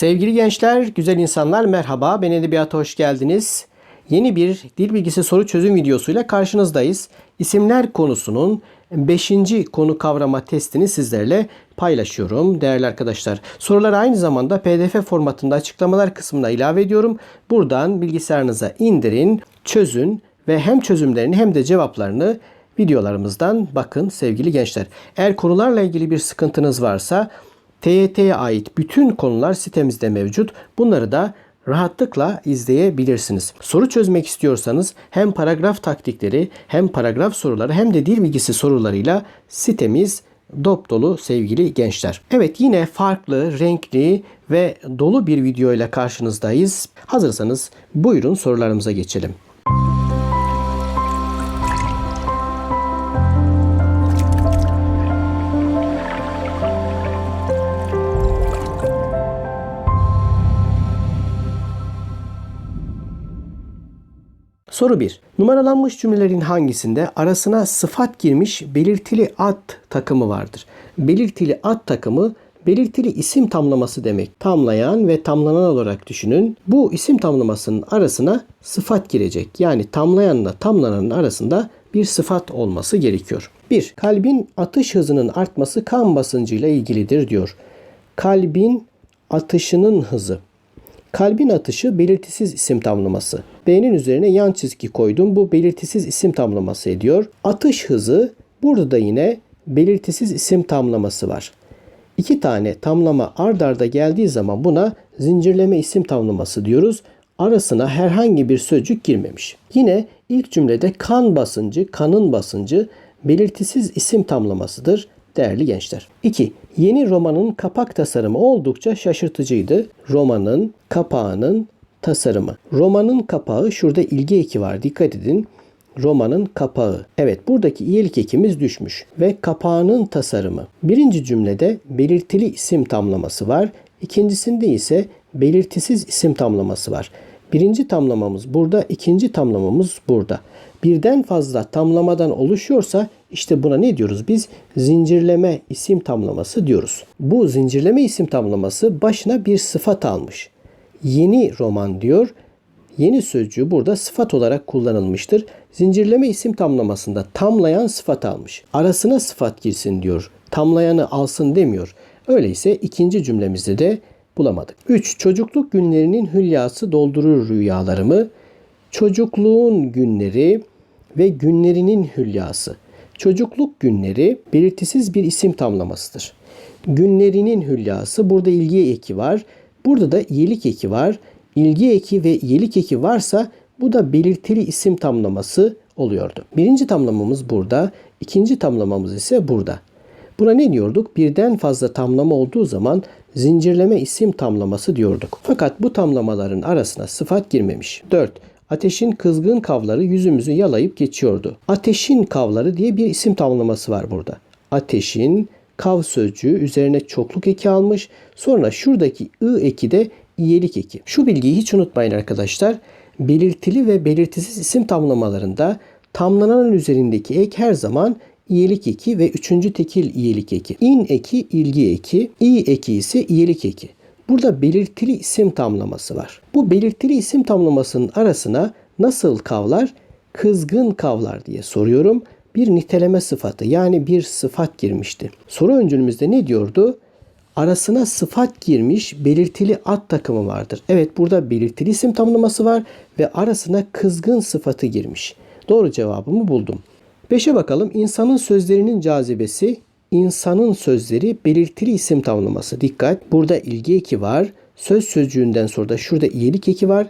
Sevgili gençler, güzel insanlar merhaba. Ben Edebiyat'a hoş geldiniz. Yeni bir dil bilgisi soru çözüm videosuyla karşınızdayız. İsimler konusunun 5. konu kavrama testini sizlerle paylaşıyorum değerli arkadaşlar. Soruları aynı zamanda pdf formatında açıklamalar kısmına ilave ediyorum. Buradan bilgisayarınıza indirin, çözün ve hem çözümlerini hem de cevaplarını videolarımızdan bakın sevgili gençler. Eğer konularla ilgili bir sıkıntınız varsa TYT'ye ait bütün konular sitemizde mevcut. Bunları da rahatlıkla izleyebilirsiniz. Soru çözmek istiyorsanız hem paragraf taktikleri hem paragraf soruları hem de dil bilgisi sorularıyla sitemiz dop dolu sevgili gençler. Evet yine farklı, renkli ve dolu bir video ile karşınızdayız. Hazırsanız buyurun sorularımıza geçelim. Soru 1. Numaralanmış cümlelerin hangisinde arasına sıfat girmiş belirtili ad takımı vardır? Belirtili ad takımı belirtili isim tamlaması demek. Tamlayan ve tamlanan olarak düşünün. Bu isim tamlamasının arasına sıfat girecek. Yani tamlayanla tamlananın arasında bir sıfat olması gerekiyor. 1. Kalbin atış hızının artması kan basıncıyla ilgilidir diyor. Kalbin atışının hızı. Kalbin atışı belirtisiz isim tamlaması. B'nin üzerine yan çizgi koydum. Bu belirtisiz isim tamlaması ediyor. Atış hızı burada da yine belirtisiz isim tamlaması var. İki tane tamlama ard arda geldiği zaman buna zincirleme isim tamlaması diyoruz. Arasına herhangi bir sözcük girmemiş. Yine ilk cümlede kan basıncı, kanın basıncı belirtisiz isim tamlamasıdır değerli gençler. 2. Yeni romanın kapak tasarımı oldukça şaşırtıcıydı. Romanın kapağının tasarımı. Romanın kapağı şurada ilgi eki var. Dikkat edin. Romanın kapağı. Evet buradaki iyilik ekimiz düşmüş. Ve kapağının tasarımı. Birinci cümlede belirtili isim tamlaması var. İkincisinde ise belirtisiz isim tamlaması var. Birinci tamlamamız burada, ikinci tamlamamız burada. Birden fazla tamlamadan oluşuyorsa işte buna ne diyoruz biz? Zincirleme isim tamlaması diyoruz. Bu zincirleme isim tamlaması başına bir sıfat almış. Yeni roman diyor. Yeni sözcüğü burada sıfat olarak kullanılmıştır. Zincirleme isim tamlamasında tamlayan sıfat almış. Arasına sıfat girsin diyor. Tamlayanı alsın demiyor. Öyleyse ikinci cümlemizde de bulamadık. 3. Çocukluk günlerinin hülyası doldurur rüyalarımı. Çocukluğun günleri ve günlerinin hülyası. Çocukluk günleri belirtisiz bir isim tamlamasıdır. Günlerinin hülyası burada ilgi eki var. Burada da iyilik eki var. İlgi eki ve iyilik eki varsa bu da belirtili isim tamlaması oluyordu. Birinci tamlamamız burada. ikinci tamlamamız ise burada. Buna ne diyorduk? Birden fazla tamlama olduğu zaman zincirleme isim tamlaması diyorduk. Fakat bu tamlamaların arasına sıfat girmemiş. 4. Ateşin kızgın kavları yüzümüzü yalayıp geçiyordu. Ateşin kavları diye bir isim tamlaması var burada. Ateşin kav sözcüğü üzerine çokluk eki almış. Sonra şuradaki ı eki de iyelik eki. Şu bilgiyi hiç unutmayın arkadaşlar. Belirtili ve belirtisiz isim tamlamalarında tamlanan üzerindeki ek her zaman iyelik eki ve üçüncü tekil iyelik eki. İn eki ilgi eki, i eki ise iyelik eki. Burada belirtili isim tamlaması var. Bu belirtili isim tamlamasının arasına nasıl kavlar? Kızgın kavlar diye soruyorum. Bir niteleme sıfatı yani bir sıfat girmişti. Soru öncülümüzde ne diyordu? Arasına sıfat girmiş belirtili ad takımı vardır. Evet burada belirtili isim tamlaması var ve arasına kızgın sıfatı girmiş. Doğru cevabımı buldum. Beşe bakalım. İnsanın sözlerinin cazibesi insanın sözleri belirtili isim tamlaması. Dikkat. Burada ilgi eki var. Söz sözcüğünden sonra da şurada iyilik eki var.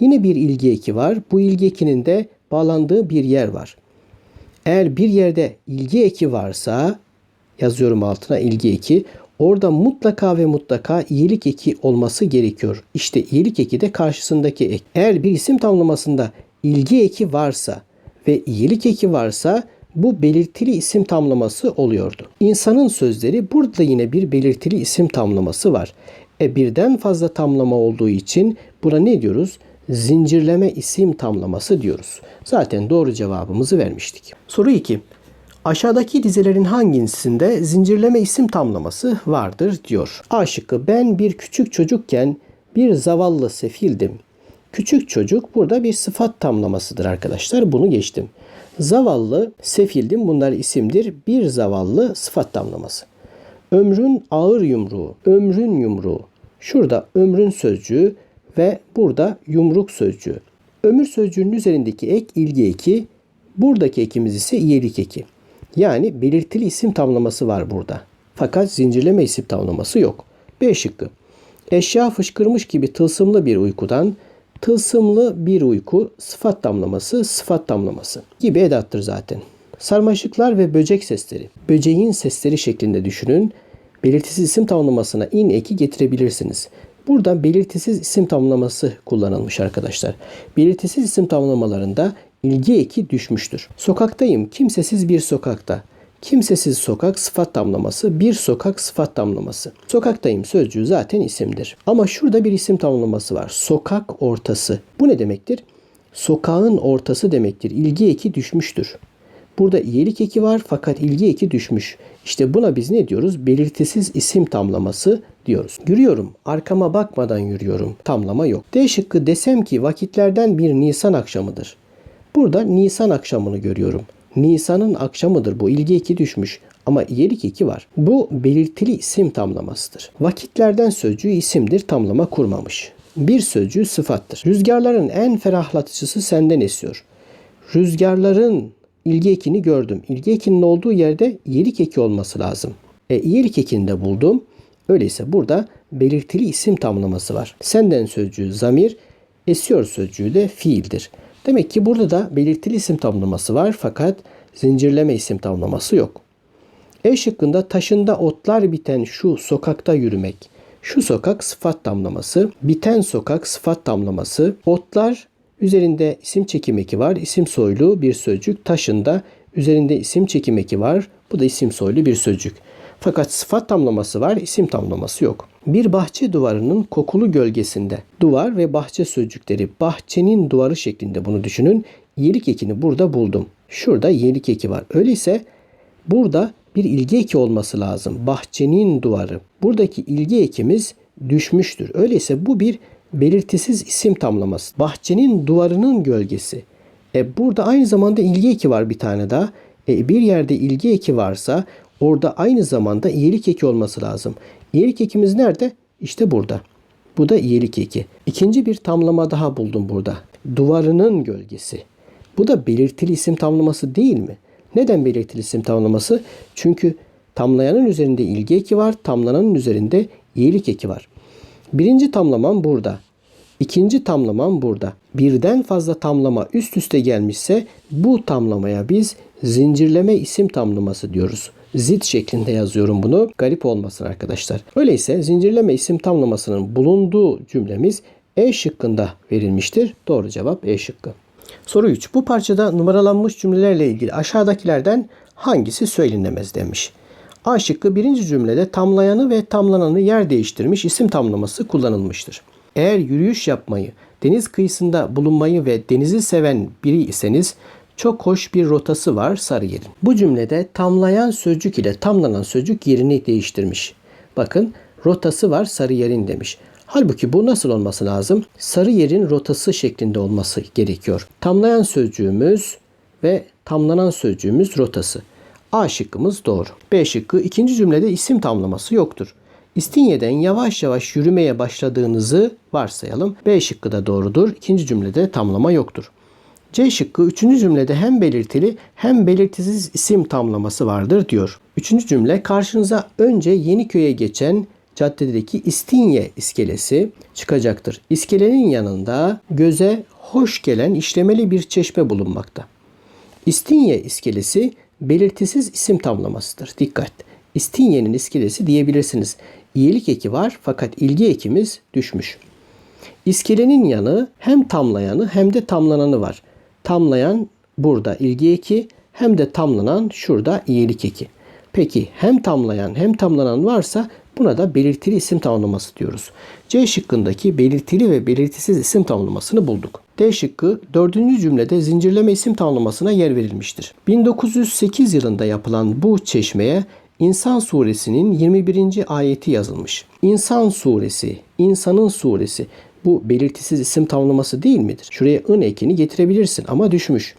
Yine bir ilgi eki var. Bu ilgi ekinin de bağlandığı bir yer var. Eğer bir yerde ilgi eki varsa yazıyorum altına ilgi eki. Orada mutlaka ve mutlaka iyilik eki olması gerekiyor. İşte iyilik eki de karşısındaki ek. Eğer bir isim tamlamasında ilgi eki varsa ve iyilik eki varsa bu belirtili isim tamlaması oluyordu. İnsanın sözleri burada yine bir belirtili isim tamlaması var. E birden fazla tamlama olduğu için buna ne diyoruz? Zincirleme isim tamlaması diyoruz. Zaten doğru cevabımızı vermiştik. Soru 2. Aşağıdaki dizelerin hangisinde zincirleme isim tamlaması vardır diyor. A şıkkı ben bir küçük çocukken bir zavallı sefildim. Küçük çocuk burada bir sıfat tamlamasıdır arkadaşlar. Bunu geçtim. Zavallı, sefildim bunlar isimdir. Bir zavallı sıfat tamlaması. Ömrün ağır yumruğu, ömrün yumruğu. Şurada ömrün sözcüğü ve burada yumruk sözcüğü. Ömür sözcüğünün üzerindeki ek ilgi eki, buradaki ekimiz ise iyelik eki. Yani belirtili isim tamlaması var burada. Fakat zincirleme isim tamlaması yok. B şıkkı. Eşya fışkırmış gibi tılsımlı bir uykudan tılsımlı bir uyku sıfat damlaması sıfat damlaması gibi edattır zaten. Sarmaşıklar ve böcek sesleri. Böceğin sesleri şeklinde düşünün. Belirtisiz isim tamlamasına in eki getirebilirsiniz. Burada belirtisiz isim tamlaması kullanılmış arkadaşlar. Belirtisiz isim tamlamalarında ilgi eki düşmüştür. Sokaktayım, kimsesiz bir sokakta. Kimsesiz sokak sıfat tamlaması, bir sokak sıfat tamlaması. Sokaktayım sözcüğü zaten isimdir. Ama şurada bir isim tamlaması var. Sokak ortası. Bu ne demektir? Sokağın ortası demektir. İlgi eki düşmüştür. Burada iyilik eki var fakat ilgi eki düşmüş. İşte buna biz ne diyoruz? Belirtisiz isim tamlaması diyoruz. Yürüyorum, arkama bakmadan yürüyorum. Tamlama yok. D şıkkı desem ki vakitlerden bir Nisan akşamıdır. Burada Nisan akşamını görüyorum. Nisan'ın akşamıdır bu. İlgi eki düşmüş. Ama iyilik eki var. Bu belirtili isim tamlamasıdır. Vakitlerden sözcüğü isimdir tamlama kurmamış. Bir sözcüğü sıfattır. Rüzgarların en ferahlatıcısı senden esiyor. Rüzgarların ilgi ekini gördüm. İlgi ekinin olduğu yerde iyilik eki olması lazım. E iyilik ekini de buldum. Öyleyse burada belirtili isim tamlaması var. Senden sözcüğü zamir, esiyor sözcüğü de fiildir. Demek ki burada da belirtili isim tamlaması var fakat zincirleme isim tamlaması yok. E şıkkında taşında otlar biten şu sokakta yürümek. Şu sokak sıfat tamlaması, biten sokak sıfat tamlaması, otlar üzerinde isim çekim eki var. İsim soylu bir sözcük. Taşında üzerinde isim çekim eki var. Bu da isim soylu bir sözcük. Fakat sıfat tamlaması var, isim tamlaması yok. Bir bahçe duvarının kokulu gölgesinde duvar ve bahçe sözcükleri bahçenin duvarı şeklinde bunu düşünün. İyilik ekini burada buldum. Şurada iyilik eki var. Öyleyse burada bir ilgi eki olması lazım. Bahçenin duvarı. Buradaki ilgi ekimiz düşmüştür. Öyleyse bu bir belirtisiz isim tamlaması. Bahçenin duvarının gölgesi. E burada aynı zamanda ilgi eki var bir tane daha. E bir yerde ilgi eki varsa orada aynı zamanda iyilik eki olması lazım. İyilik ekimiz nerede? İşte burada. Bu da iyilik eki. İkinci bir tamlama daha buldum burada. Duvarının gölgesi. Bu da belirtili isim tamlaması değil mi? Neden belirtili isim tamlaması? Çünkü tamlayanın üzerinde ilgi eki var, tamlananın üzerinde iyilik eki var. Birinci tamlamam burada. İkinci tamlamam burada. Birden fazla tamlama üst üste gelmişse bu tamlamaya biz zincirleme isim tamlaması diyoruz. Zit şeklinde yazıyorum bunu. Garip olmasın arkadaşlar. Öyleyse zincirleme isim tamlamasının bulunduğu cümlemiz E şıkkında verilmiştir. Doğru cevap E şıkkı. Soru 3. Bu parçada numaralanmış cümlelerle ilgili aşağıdakilerden hangisi söylenemez demiş. A şıkkı birinci cümlede tamlayanı ve tamlananı yer değiştirmiş isim tamlaması kullanılmıştır. Eğer yürüyüş yapmayı, deniz kıyısında bulunmayı ve denizi seven biri iseniz çok hoş bir rotası var Sarıyer'in. Bu cümlede tamlayan sözcük ile tamlanan sözcük yerini değiştirmiş. Bakın rotası var Sarıyer'in demiş. Halbuki bu nasıl olması lazım? Sarıyer'in rotası şeklinde olması gerekiyor. Tamlayan sözcüğümüz ve tamlanan sözcüğümüz rotası. A şıkkımız doğru. B şıkkı ikinci cümlede isim tamlaması yoktur. İstinye'den yavaş yavaş yürümeye başladığınızı varsayalım. B şıkkı da doğrudur. İkinci cümlede tamlama yoktur. C şıkkı üçüncü cümlede hem belirtili hem belirtisiz isim tamlaması vardır diyor. Üçüncü cümle karşınıza önce Yeniköy'e geçen caddedeki İstinye iskelesi çıkacaktır. İskelenin yanında göze hoş gelen işlemeli bir çeşme bulunmakta. İstinye iskelesi belirtisiz isim tamlamasıdır. Dikkat! İstinye'nin iskelesi diyebilirsiniz. İyilik eki var fakat ilgi ekimiz düşmüş. İskelenin yanı hem tamlayanı hem de tamlananı var. Tamlayan burada ilgi eki hem de tamlanan şurada iyilik eki. Peki hem tamlayan hem tamlanan varsa Buna da belirtili isim tamlaması diyoruz. C şıkkındaki belirtili ve belirtisiz isim tamlamasını bulduk. D şıkkı dördüncü cümlede zincirleme isim tamlamasına yer verilmiştir. 1908 yılında yapılan bu çeşmeye İnsan suresinin 21. ayeti yazılmış. İnsan suresi, insanın suresi bu belirtisiz isim tamlaması değil midir? Şuraya ın ekini getirebilirsin ama düşmüş.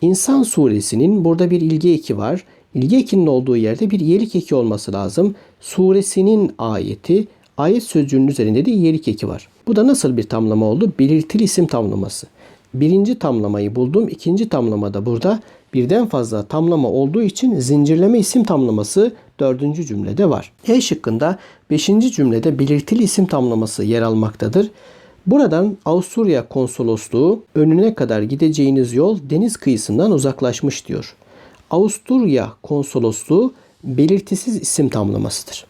İnsan suresinin burada bir ilgi eki var. İlgi ekinin olduğu yerde bir iyelik eki olması lazım. Suresinin ayeti, ayet sözcüğünün üzerinde de iyelik eki var. Bu da nasıl bir tamlama oldu? Belirtili isim tamlaması. Birinci tamlamayı buldum. İkinci tamlamada burada birden fazla tamlama olduğu için zincirleme isim tamlaması dördüncü cümlede var. E şıkkında beşinci cümlede belirtili isim tamlaması yer almaktadır. Buradan Avusturya konsolosluğu önüne kadar gideceğiniz yol deniz kıyısından uzaklaşmış diyor. Avusturya konsolosluğu belirtisiz isim tamlamasıdır.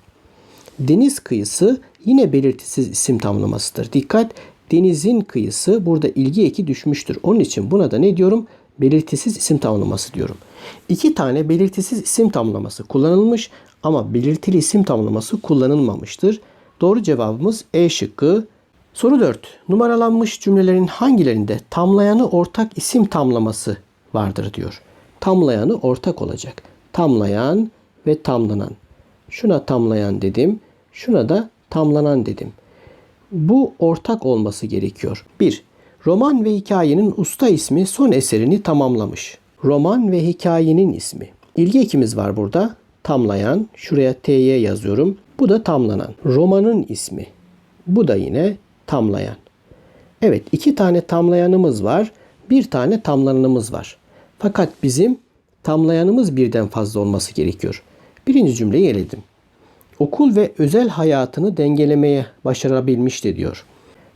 Deniz kıyısı yine belirtisiz isim tamlamasıdır. Dikkat denizin kıyısı burada ilgi eki düşmüştür. Onun için buna da ne diyorum? Belirtisiz isim tamlaması diyorum. İki tane belirtisiz isim tamlaması kullanılmış ama belirtili isim tamlaması kullanılmamıştır. Doğru cevabımız E şıkkı. Soru 4. Numaralanmış cümlelerin hangilerinde tamlayanı ortak isim tamlaması vardır diyor. Tamlayanı ortak olacak. Tamlayan ve tamlanan. Şuna tamlayan dedim. Şuna da tamlanan dedim. Bu ortak olması gerekiyor. 1. Roman ve hikayenin usta ismi son eserini tamamlamış. Roman ve hikayenin ismi. İlgi ekimiz var burada. Tamlayan. Şuraya T'ye yazıyorum. Bu da tamlanan. Romanın ismi. Bu da yine tamlayan. Evet iki tane tamlayanımız var. Bir tane tamlananımız var. Fakat bizim tamlayanımız birden fazla olması gerekiyor. Birinci cümleyi eledim. Okul ve özel hayatını dengelemeye başarabilmişti diyor.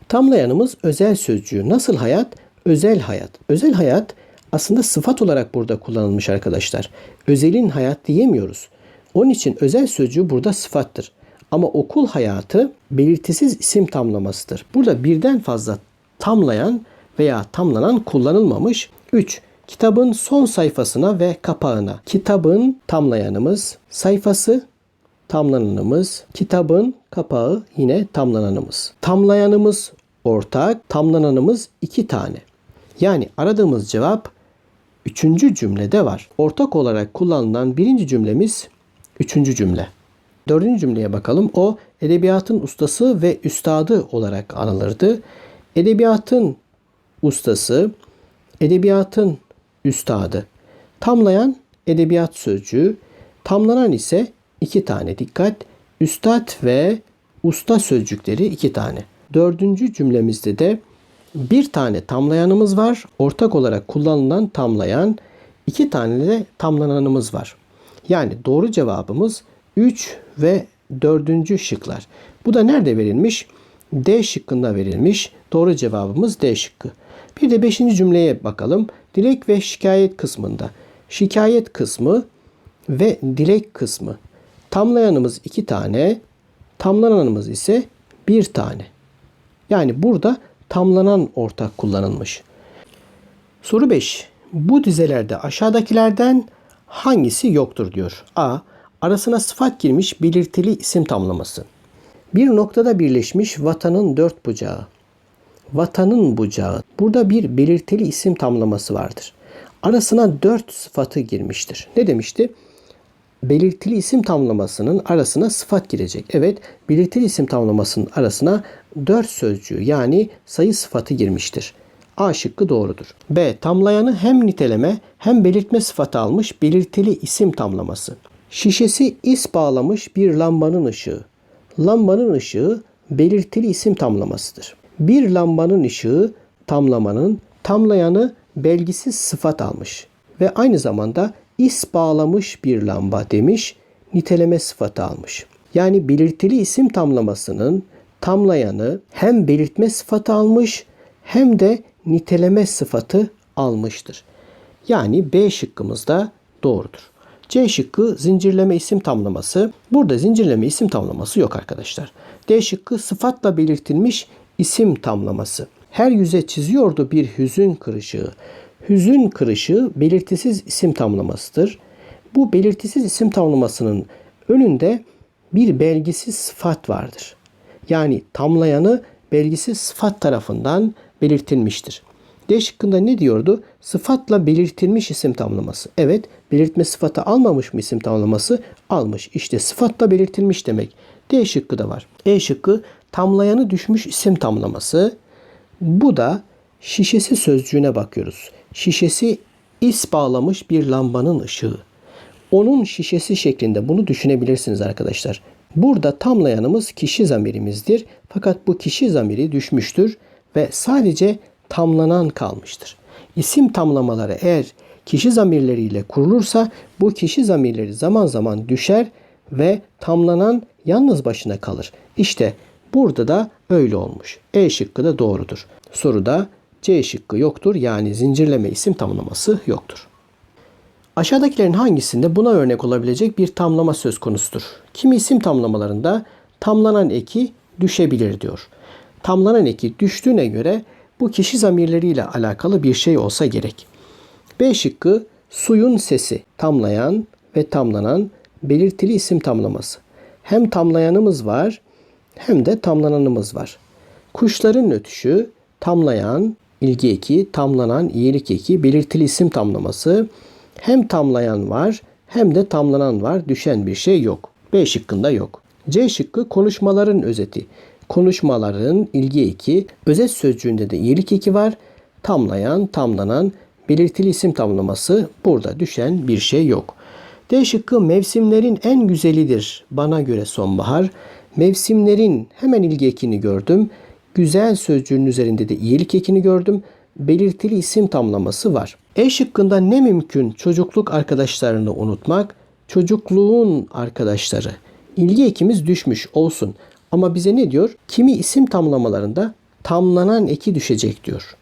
Tamlayanımız özel sözcüğü. Nasıl hayat? Özel hayat. Özel hayat aslında sıfat olarak burada kullanılmış arkadaşlar. Özelin hayat diyemiyoruz. Onun için özel sözcüğü burada sıfattır. Ama okul hayatı belirtisiz isim tamlamasıdır. Burada birden fazla tamlayan veya tamlanan kullanılmamış. 3. Kitabın son sayfasına ve kapağına. Kitabın tamlayanımız, sayfası tamlananımız, kitabın kapağı yine tamlananımız. Tamlayanımız ortak, tamlananımız iki tane. Yani aradığımız cevap üçüncü cümlede var. Ortak olarak kullanılan birinci cümlemiz üçüncü cümle. Dördüncü cümleye bakalım. O edebiyatın ustası ve üstadı olarak anılırdı. Edebiyatın ustası, edebiyatın üstadı. Tamlayan edebiyat sözcüğü, tamlanan ise iki tane dikkat. Üstad ve usta sözcükleri iki tane. Dördüncü cümlemizde de bir tane tamlayanımız var. Ortak olarak kullanılan tamlayan. iki tane de tamlananımız var. Yani doğru cevabımız 3 ve 4. şıklar. Bu da nerede verilmiş? D şıkkında verilmiş. Doğru cevabımız D şıkkı. Bir de 5. cümleye bakalım. Dilek ve şikayet kısmında. Şikayet kısmı ve dilek kısmı. Tamlayanımız iki tane, tamlananımız ise bir tane. Yani burada tamlanan ortak kullanılmış. Soru 5. Bu dizelerde aşağıdakilerden hangisi yoktur diyor. A. Arasına sıfat girmiş belirtili isim tamlaması. Bir noktada birleşmiş vatanın dört bucağı. Vatanın bucağı. Burada bir belirtili isim tamlaması vardır. Arasına dört sıfatı girmiştir. Ne demişti? Belirtili isim tamlamasının arasına sıfat girecek. Evet, belirtili isim tamlamasının arasına dört sözcüğü yani sayı sıfatı girmiştir. A şıkkı doğrudur. B. Tamlayanı hem niteleme hem belirtme sıfatı almış belirtili isim tamlaması. Şişesi is bağlamış bir lambanın ışığı. Lambanın ışığı belirtili isim tamlamasıdır. Bir lambanın ışığı tamlamanın tamlayanı belgisiz sıfat almış ve aynı zamanda is bağlamış bir lamba demiş, niteleme sıfatı almış. Yani belirtili isim tamlamasının tamlayanı hem belirtme sıfatı almış hem de niteleme sıfatı almıştır. Yani B şıkkımız da doğrudur. C şıkkı zincirleme isim tamlaması. Burada zincirleme isim tamlaması yok arkadaşlar. D şıkkı sıfatla belirtilmiş isim tamlaması. Her yüze çiziyordu bir hüzün kırışığı. Hüzün kırışı belirtisiz isim tamlamasıdır. Bu belirtisiz isim tamlamasının önünde bir belgisiz sıfat vardır. Yani tamlayanı belgisiz sıfat tarafından belirtilmiştir. D şıkkında ne diyordu? Sıfatla belirtilmiş isim tamlaması. Evet, belirtme sıfatı almamış mı isim tamlaması? Almış. İşte sıfatla belirtilmiş demek. D şıkkı da var. E şıkkı tamlayanı düşmüş isim tamlaması. Bu da şişesi sözcüğüne bakıyoruz. Şişesi is bağlamış bir lambanın ışığı. Onun şişesi şeklinde bunu düşünebilirsiniz arkadaşlar. Burada tamlayanımız kişi zamirimizdir. Fakat bu kişi zamiri düşmüştür ve sadece tamlanan kalmıştır. İsim tamlamaları eğer kişi zamirleriyle kurulursa bu kişi zamirleri zaman zaman düşer ve tamlanan yalnız başına kalır. İşte burada da öyle olmuş. E şıkkı da doğrudur. Soruda C şıkkı yoktur yani zincirleme isim tamlaması yoktur. Aşağıdakilerin hangisinde buna örnek olabilecek bir tamlama söz konusudur? Kimi isim tamlamalarında tamlanan eki düşebilir diyor. Tamlanan eki düştüğüne göre bu kişi zamirleriyle alakalı bir şey olsa gerek. B şıkkı suyun sesi tamlayan ve tamlanan belirtili isim tamlaması. Hem tamlayanımız var hem de tamlananımız var. Kuşların ötüşü tamlayan, ilgi eki, tamlanan, iyilik eki, belirtili isim tamlaması. Hem tamlayan var hem de tamlanan var. Düşen bir şey yok. B şıkkında yok. C şıkkı konuşmaların özeti. Konuşmaların ilgi eki, özet sözcüğünde de iyilik eki var. Tamlayan, tamlanan, belirtili isim tamlaması burada düşen bir şey yok. D şıkkı mevsimlerin en güzelidir bana göre sonbahar. Mevsimlerin hemen ilgi ekini gördüm. Güzel sözcüğün üzerinde de iyilik ekini gördüm. Belirtili isim tamlaması var. E şıkkında ne mümkün çocukluk arkadaşlarını unutmak, çocukluğun arkadaşları. İlgi ekimiz düşmüş olsun. Ama bize ne diyor? Kimi isim tamlamalarında tamlanan eki düşecek diyor.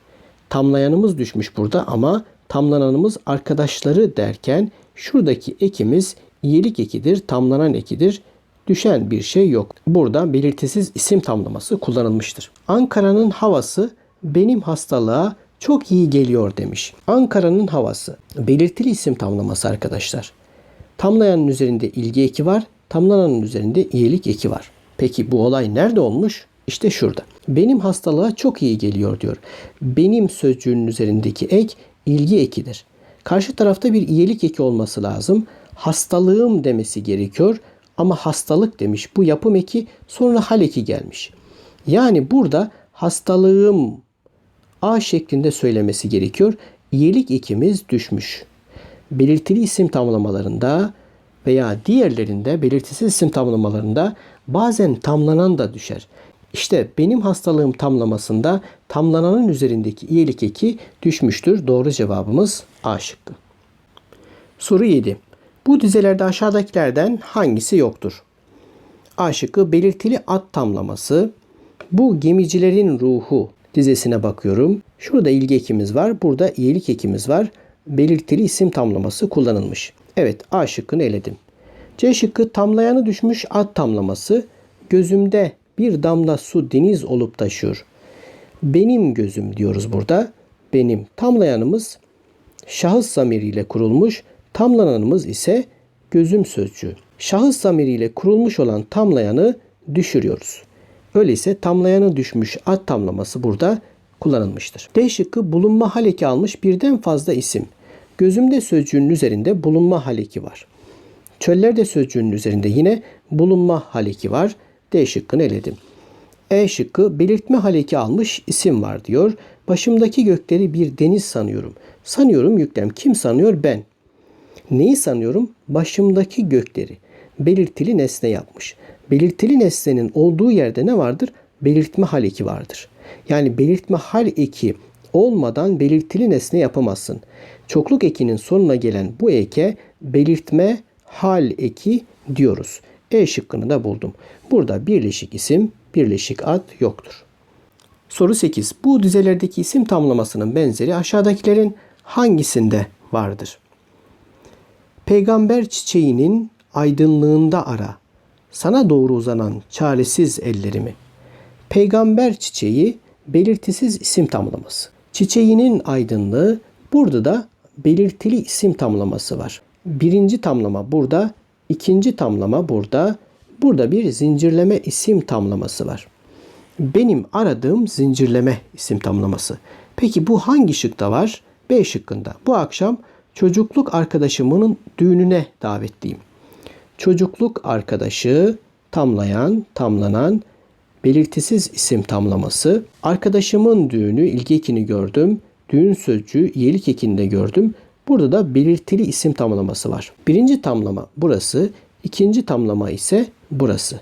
Tamlayanımız düşmüş burada ama tamlananımız arkadaşları derken şuradaki ekimiz iyilik ekidir, tamlanan ekidir. Düşen bir şey yok. Burada belirtisiz isim tamlaması kullanılmıştır. Ankara'nın havası benim hastalığa çok iyi geliyor demiş. Ankara'nın havası. Belirtili isim tamlaması arkadaşlar. Tamlayanın üzerinde ilgi eki var. Tamlananın üzerinde iyilik eki var. Peki bu olay nerede olmuş? İşte şurada. Benim hastalığa çok iyi geliyor diyor. Benim sözcüğünün üzerindeki ek ilgi ekidir. Karşı tarafta bir iyilik eki olması lazım. Hastalığım demesi gerekiyor ama hastalık demiş. Bu yapım eki sonra hal eki gelmiş. Yani burada hastalığım A şeklinde söylemesi gerekiyor. İyilik ekimiz düşmüş. Belirtili isim tamlamalarında veya diğerlerinde belirtisiz isim tamlamalarında bazen tamlanan da düşer. İşte benim hastalığım tamlamasında tamlananın üzerindeki iyilik eki düşmüştür. Doğru cevabımız A şıkkı. Soru 7. Bu dizelerde aşağıdakilerden hangisi yoktur? A şıkkı belirtili at tamlaması. Bu gemicilerin ruhu dizesine bakıyorum. Şurada ilgi ekimiz var. Burada iyilik ekimiz var. Belirtili isim tamlaması kullanılmış. Evet A şıkkını eledim. C şıkkı tamlayanı düşmüş at tamlaması. Gözümde bir damla su deniz olup taşıyor. Benim gözüm diyoruz burada. Benim tamlayanımız şahıs zamiriyle kurulmuş. Tamlananımız ise gözüm sözcüğü. Şahıs zamiriyle kurulmuş olan tamlayanı düşürüyoruz. Öyleyse tamlayanı düşmüş at tamlaması burada kullanılmıştır. D şıkkı bulunma haleki almış birden fazla isim. Gözümde sözcüğünün üzerinde bulunma haleki var. Çöllerde sözcüğünün üzerinde yine bulunma haleki var. D şıkkını eledim. E şıkkı belirtme haleki almış isim var diyor. Başımdaki gökleri bir deniz sanıyorum. Sanıyorum yüklem. Kim sanıyor? Ben. Neyi sanıyorum? Başımdaki gökleri. Belirtili nesne yapmış. Belirtili nesnenin olduğu yerde ne vardır? Belirtme hal eki vardır. Yani belirtme hal eki olmadan belirtili nesne yapamazsın. Çokluk ekinin sonuna gelen bu eke belirtme hal eki diyoruz. E şıkkını da buldum. Burada birleşik isim, birleşik ad yoktur. Soru 8. Bu dizelerdeki isim tamlamasının benzeri aşağıdakilerin hangisinde vardır? Peygamber çiçeğinin aydınlığında ara. Sana doğru uzanan çaresiz ellerimi. Peygamber çiçeği belirtisiz isim tamlaması. Çiçeğinin aydınlığı burada da belirtili isim tamlaması var. Birinci tamlama burada, ikinci tamlama burada, Burada bir zincirleme isim tamlaması var. Benim aradığım zincirleme isim tamlaması. Peki bu hangi şıkta var? B şıkkında. Bu akşam çocukluk arkadaşımın düğününe davetliyim. Çocukluk arkadaşı tamlayan, tamlanan belirtisiz isim tamlaması. Arkadaşımın düğünü ilgi ekini gördüm. Düğün sözcüğü iyilik ekinde gördüm. Burada da belirtili isim tamlaması var. Birinci tamlama burası, ikinci tamlama ise burası.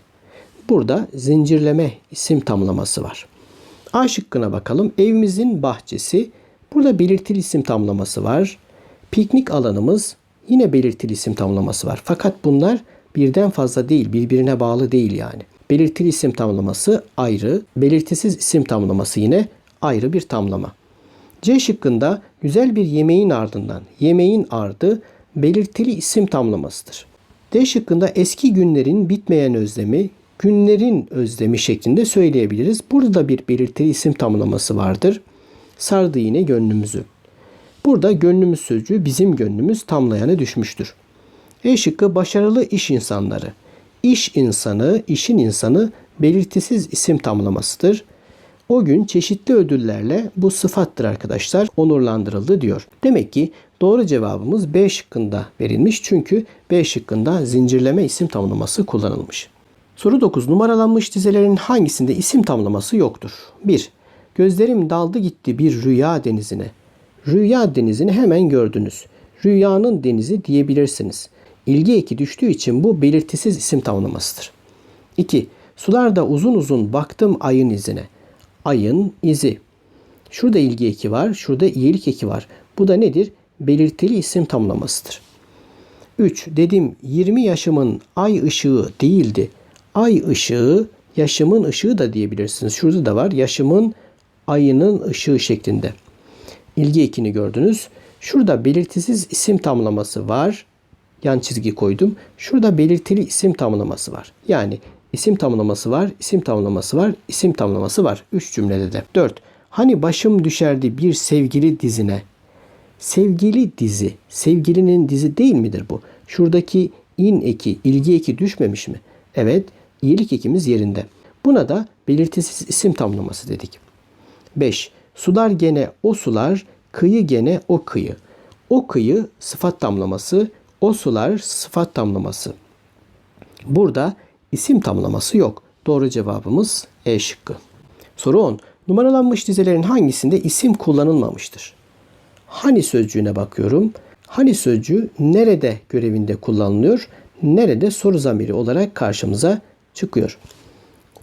Burada zincirleme isim tamlaması var. A şıkkına bakalım. Evimizin bahçesi. Burada belirtili isim tamlaması var. Piknik alanımız yine belirtili isim tamlaması var. Fakat bunlar birden fazla değil, birbirine bağlı değil yani. Belirtili isim tamlaması ayrı, belirtisiz isim tamlaması yine ayrı bir tamlama. C şıkkında güzel bir yemeğin ardından yemeğin ardı belirtili isim tamlamasıdır. D şıkkında eski günlerin bitmeyen özlemi, günlerin özlemi şeklinde söyleyebiliriz. Burada da bir belirtili isim tamlaması vardır. Sardı yine gönlümüzü. Burada gönlümüz sözcüğü bizim gönlümüz tamlayana düşmüştür. E şıkkı başarılı iş insanları. İş insanı, işin insanı belirtisiz isim tamlamasıdır. O gün çeşitli ödüllerle bu sıfattır arkadaşlar onurlandırıldı diyor. Demek ki doğru cevabımız B şıkkında verilmiş çünkü B şıkkında zincirleme isim tamlaması kullanılmış. Soru 9 numaralanmış dizelerin hangisinde isim tamlaması yoktur? 1. Gözlerim daldı gitti bir rüya denizine. Rüya denizini hemen gördünüz. Rüyanın denizi diyebilirsiniz. İlgi eki düştüğü için bu belirtisiz isim tamlamasıdır. 2. Sularda uzun uzun baktım ayın izine. Ayın izi. Şurada ilgi eki var, şurada iyilik eki var. Bu da nedir? Belirtili isim tamlamasıdır. 3. Dedim 20 yaşımın ay ışığı değildi. Ay ışığı yaşımın ışığı da diyebilirsiniz. Şurada da var. Yaşımın ayının ışığı şeklinde. İlgi ekini gördünüz. Şurada belirtisiz isim tamlaması var. Yan çizgi koydum. Şurada belirtili isim tamlaması var. Yani isim tamlaması var, isim tamlaması var, isim tamlaması var. Üç cümlede de. 4. Hani başım düşerdi bir sevgili dizine. Sevgili dizi. Sevgilinin dizi değil midir bu? Şuradaki in eki, ilgi eki düşmemiş mi? Evet, iyilik ekimiz yerinde. Buna da belirtisiz isim tamlaması dedik. 5. Sular gene o sular, kıyı gene o kıyı. O kıyı sıfat tamlaması, o sular sıfat tamlaması. Burada isim tamlaması yok. Doğru cevabımız E şıkkı. Soru 10. Numaralanmış dizelerin hangisinde isim kullanılmamıştır? Hani sözcüğüne bakıyorum. Hani sözcüğü nerede görevinde kullanılıyor? Nerede soru zamiri olarak karşımıza çıkıyor.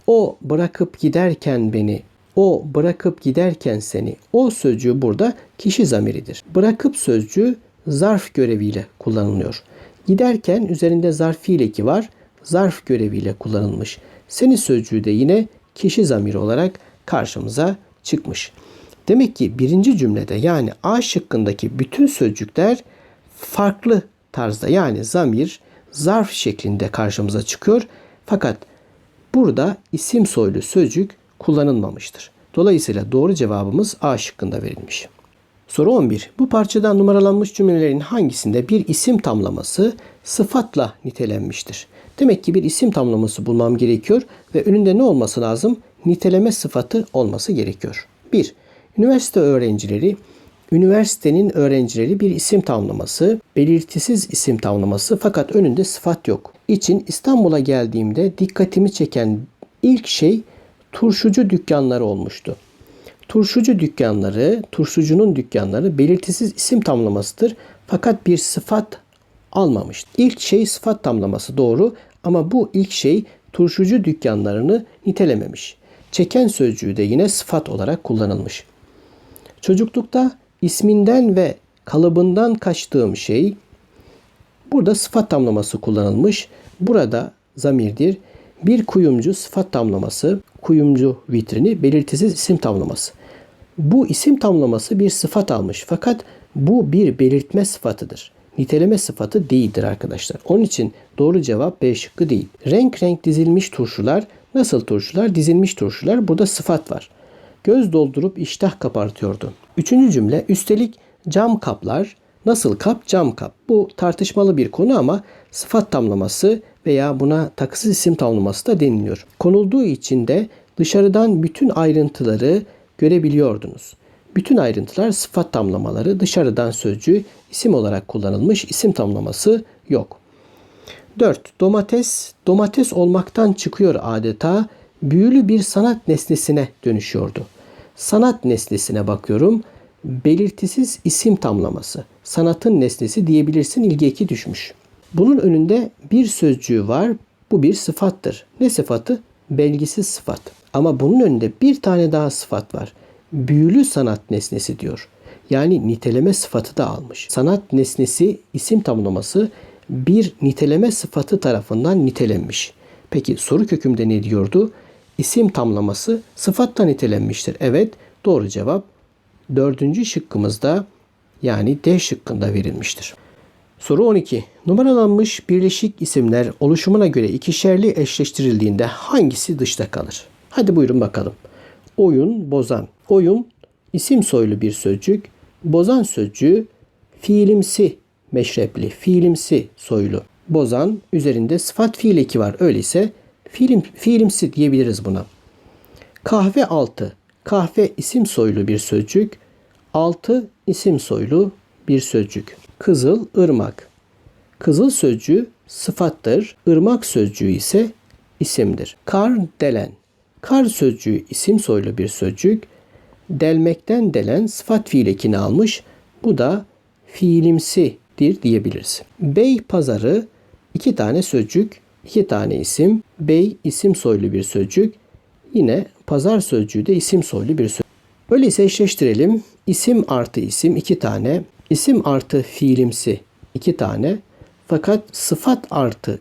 O bırakıp giderken beni, o bırakıp giderken seni. O sözcüğü burada kişi zamiridir. Bırakıp sözcüğü zarf göreviyle kullanılıyor. Giderken üzerinde zarf fiileki var. Zarf göreviyle kullanılmış. Seni sözcüğü de yine kişi zamiri olarak karşımıza çıkmış. Demek ki birinci cümlede yani A şıkkındaki bütün sözcükler farklı tarzda yani zamir, zarf şeklinde karşımıza çıkıyor. Fakat burada isim soylu sözcük kullanılmamıştır. Dolayısıyla doğru cevabımız A şıkkında verilmiş. Soru 11. Bu parçadan numaralanmış cümlelerin hangisinde bir isim tamlaması sıfatla nitelenmiştir? Demek ki bir isim tamlaması bulmam gerekiyor ve önünde ne olması lazım? Niteleme sıfatı olması gerekiyor. 1. Üniversite öğrencileri Üniversitenin öğrencileri bir isim tamlaması, belirtisiz isim tamlaması fakat önünde sıfat yok. İçin İstanbul'a geldiğimde dikkatimi çeken ilk şey turşucu dükkanları olmuştu. Turşucu dükkanları, turşucunun dükkanları belirtisiz isim tamlamasıdır fakat bir sıfat almamış. İlk şey sıfat tamlaması doğru ama bu ilk şey turşucu dükkanlarını nitelememiş. Çeken sözcüğü de yine sıfat olarak kullanılmış. Çocuklukta isminden ve kalıbından kaçtığım şey burada sıfat tamlaması kullanılmış. Burada zamirdir. Bir kuyumcu sıfat tamlaması, kuyumcu vitrini belirtisiz isim tamlaması. Bu isim tamlaması bir sıfat almış fakat bu bir belirtme sıfatıdır. Niteleme sıfatı değildir arkadaşlar. Onun için doğru cevap B şıkkı değil. Renk renk dizilmiş turşular nasıl turşular? Dizilmiş turşular. Burada sıfat var. Göz doldurup iştah kapartıyordu. Üçüncü cümle üstelik cam kaplar nasıl kap cam kap. Bu tartışmalı bir konu ama sıfat tamlaması veya buna takısız isim tamlaması da deniliyor. Konulduğu için de dışarıdan bütün ayrıntıları görebiliyordunuz. Bütün ayrıntılar sıfat tamlamaları dışarıdan sözcüğü isim olarak kullanılmış isim tamlaması yok. 4. Domates, domates olmaktan çıkıyor adeta, büyülü bir sanat nesnesine dönüşüyordu. Sanat nesnesine bakıyorum. Belirtisiz isim tamlaması. Sanatın nesnesi diyebilirsin ilgi eki düşmüş. Bunun önünde bir sözcüğü var. Bu bir sıfattır. Ne sıfatı? Belgisiz sıfat. Ama bunun önünde bir tane daha sıfat var. Büyülü sanat nesnesi diyor. Yani niteleme sıfatı da almış. Sanat nesnesi isim tamlaması bir niteleme sıfatı tarafından nitelenmiş. Peki soru kökümde ne diyordu? İsim tamlaması sıfatla nitelenmiştir. Evet doğru cevap dördüncü şıkkımızda yani D şıkkında verilmiştir. Soru 12. Numaralanmış birleşik isimler oluşumuna göre ikişerli eşleştirildiğinde hangisi dışta kalır? Hadi buyurun bakalım. Oyun, bozan. Oyun isim soylu bir sözcük. Bozan sözcüğü fiilimsi meşrepli, fiilimsi soylu. Bozan üzerinde sıfat fiil eki var. Öyleyse fiilim, fiilimsi diyebiliriz buna. Kahve altı. Kahve isim soylu bir sözcük. Altı isim soylu bir sözcük. Kızıl, ırmak. Kızıl sözcüğü sıfattır. Irmak sözcüğü ise isimdir. Kar, delen. Kar sözcüğü isim soylu bir sözcük. Delmekten delen sıfat fiil ekini almış. Bu da fiilimsidir diyebiliriz. Bey pazarı iki tane sözcük, iki tane isim. Bey isim soylu bir sözcük. Yine pazar sözcüğü de isim soylu bir sözcük. Öyleyse eşleştirelim. İsim artı isim iki tane. İsim artı fiilimsi iki tane. Fakat sıfat artı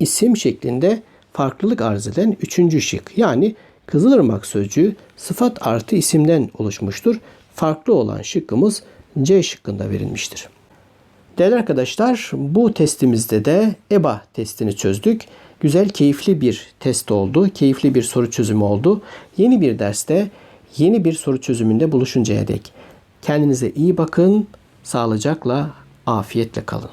isim şeklinde farklılık arz eden üçüncü şık. Yani Kızılırmak sözcüğü sıfat artı isimden oluşmuştur. Farklı olan şıkkımız C şıkkında verilmiştir. Değerli arkadaşlar bu testimizde de EBA testini çözdük. Güzel, keyifli bir test oldu. Keyifli bir soru çözümü oldu. Yeni bir derste, yeni bir soru çözümünde buluşuncaya dek. Kendinize iyi bakın. Sağlıcakla, afiyetle kalın.